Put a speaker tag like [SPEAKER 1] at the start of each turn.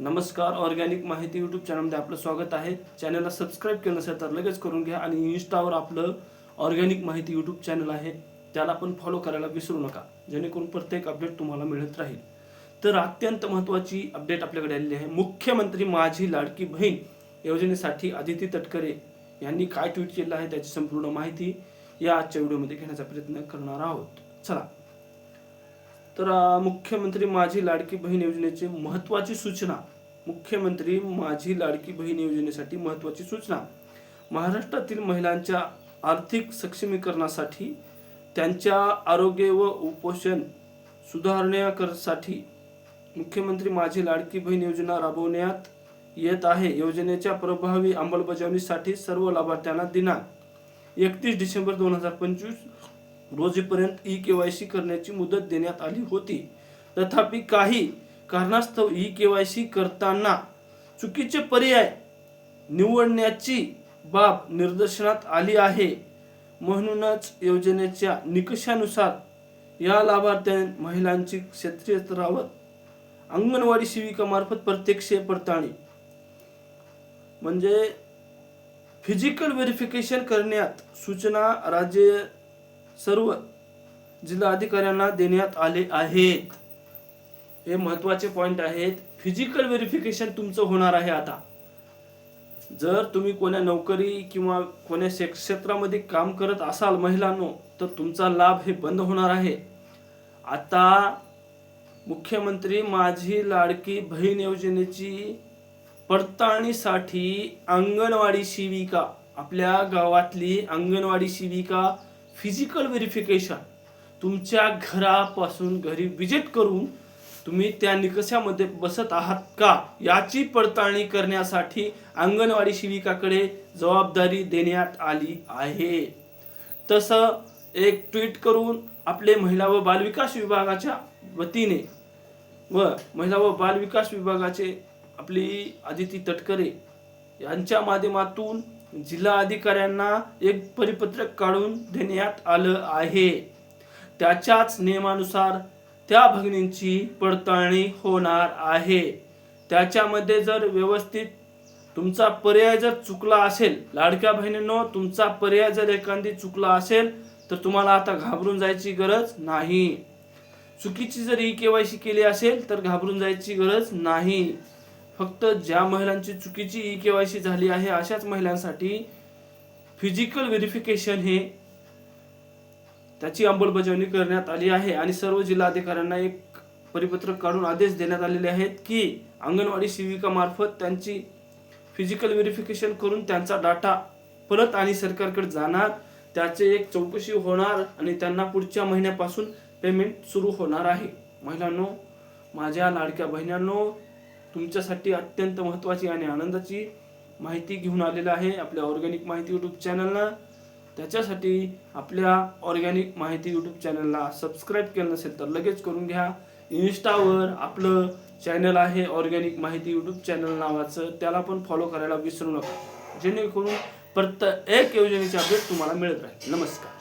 [SPEAKER 1] नमस्कार ऑर्गॅनिक माहिती यूट्यूब चॅनलमध्ये आपलं स्वागत आहे. चॅनलला सबस्क्राईब केलं नसेल तर लगेच करून घ्या आणि इन्स्टावर आपलं ऑर्गॅनिक माहिती यूट्यूब चॅनल आहे. त्याला पण फॉलो करायला विसरू नका जेणेकरून प्रत्येक अपडेट तुम्हाला मिळत राहील. तर अत्यंत महत्त्वाची अपडेट आपल्याकडे आलेली आहे. मुख्यमंत्री माझी लाडकी बहीण योजनेसाठी आदिती तटकरे यांनी काय ट्विट केलं आहे त्याची संपूर्ण माहिती या आजच्या व्हिडिओमध्ये घेण्याचा प्रयत्न करणार आहोत. चला तर मुख्यमंत्री माझी लाडकी बहीण योजनेची महत्वाची सूचना. मुख्यमंत्री माझी लाडकी बहीण योजनेसाठी महत्वाची सूचना. महाराष्ट्रातील महिलांच्या आर्थिक सक्षमीकरणासाठी त्यांच्या आरोग्य व उपोषण सुधारण्यासाठी मुख्यमंत्री माझी लाडकी बहीण योजना राबवण्यात येत आहे. योजनेच्या प्रभावी अंमलबजावणीसाठी सर्व लाभार्थ्यांना दिनांक एकतीस डिसेंबर दोन हजार पंचवीस रोजीपर्यंत ई के वाय सी करण्याची मुदत देण्यात आली होती. तथापि काही कारणास्तव ई के वाय सी करताना चुकीचे पर्याय निवडण्याची बाब निदर्शनात आली आहे. म्हणूनच योजनेच्या निकषानुसार या लाभार्थ्यां महिलांची क्षेत्रीय स्तरावर अंगणवाडी सेविकामार्फत प्रत्यक्ष पडताळणी. म्हणजे फिजिकल व्हेरिफिकेशन करण्यात सूचना राज्य सर्व जिल्हाधिकाऱ्यांना देण्यात आले आहेत. हे महत्त्वाचे पॉइंट आहेत. फिजिकल व्हेरिफिकेशन तुमचं होणार आहे आता. जर तुम्ही कोण्या नोकरी किंवा कोण्या शे- क्षेत्रामध्ये काम करत असाल महिलांनो तर तुमचा लाभ हे बंद होणार आहे. आता मुख्यमंत्री माझी लाडकी बहीण योजनेची पडताळणीसाठी अंगणवाडी शिविका आपल्या गावातली अंगणवाडी शिविका फिजिकल व्हेरिफिकेशन तुमच्या घरापासून घरी विजिट करून तुम्ही त्या निकषामध्ये बसत आहात का? याची पडताळणी करण्यासाठी अंगणवाडी शिविकाकडे जबाबदारी देण्यात आली आहे. तसं एक ट्विट करून आपले महिला व बालविकास विभागाच्या वतीने व महिला व बालविकास विभागाचे आपली आदिती तटकरे यांच्या माध्यमातून जिल्हा अधिकाऱ्यांना एक परिपत्रक काढून देण्यात आलं आहे. त्याच्याच नियमानुसार त्या भगिनींची पडताळणी होणार आहे. त्याच्यामध्ये जर व्यवस्थित तुमचा पर्याय जर चुकला असेल लाडक्या बहिणींनो तुमचा पर्याय जर एखादी चुकला असेल तर तुम्हाला आता घाबरून जायची गरज नाही. चुकीची जर ई के वाय सी केली असेल तर घाबरून जायची गरज नाही. फक्त ज्या महिलांची चुकीची ई के वाय सी झाली आहे अशाच महिलांसाठी फिजिकल व्हेरिफिकेशन हे त्याची अंमलबजावणी करण्यात आली आहे. आणि सर्व जिल्हाधिकाऱ्यांना एक परिपत्रक काढून आदेश देण्यात आलेले आहेत की अंगणवाडी सेविका मार्फत त्यांची फिजिकल व्हेरिफिकेशन करून त्यांचा डाटा परत आणि सरकारकडे जाणार. त्याचे एक चौकशी होणार आणि त्यांना पुढच्या महिन्यापासून पेमेंट सुरू होणार आहे. महिलांनो माझ्या लाडक्या बहिणांनो तुमच्यासाठी अत्यंत महत्त्वाची आणि आनंदाची माहिती घेऊन आलेलं आहे आपल्या ऑर्गॅनिक माहिती यूट्यूब चॅनलला त्याच्यासाठी आपल्या ऑर्गॅनिक माहिती यूट्यूब चॅनलला सबस्क्राईब केलं नसेल तर लगेच करून घ्या. इन्स्टावर आपलं चॅनल आहे ऑर्गॅनिक माहिती यूट्यूब चॅनल नावाचं. त्याला पण फॉलो करायला विसरू नका. जेणेकरून प्रत्येक योजनेचे अपडेट तुम्हाला मिळत राहील. नमस्कार.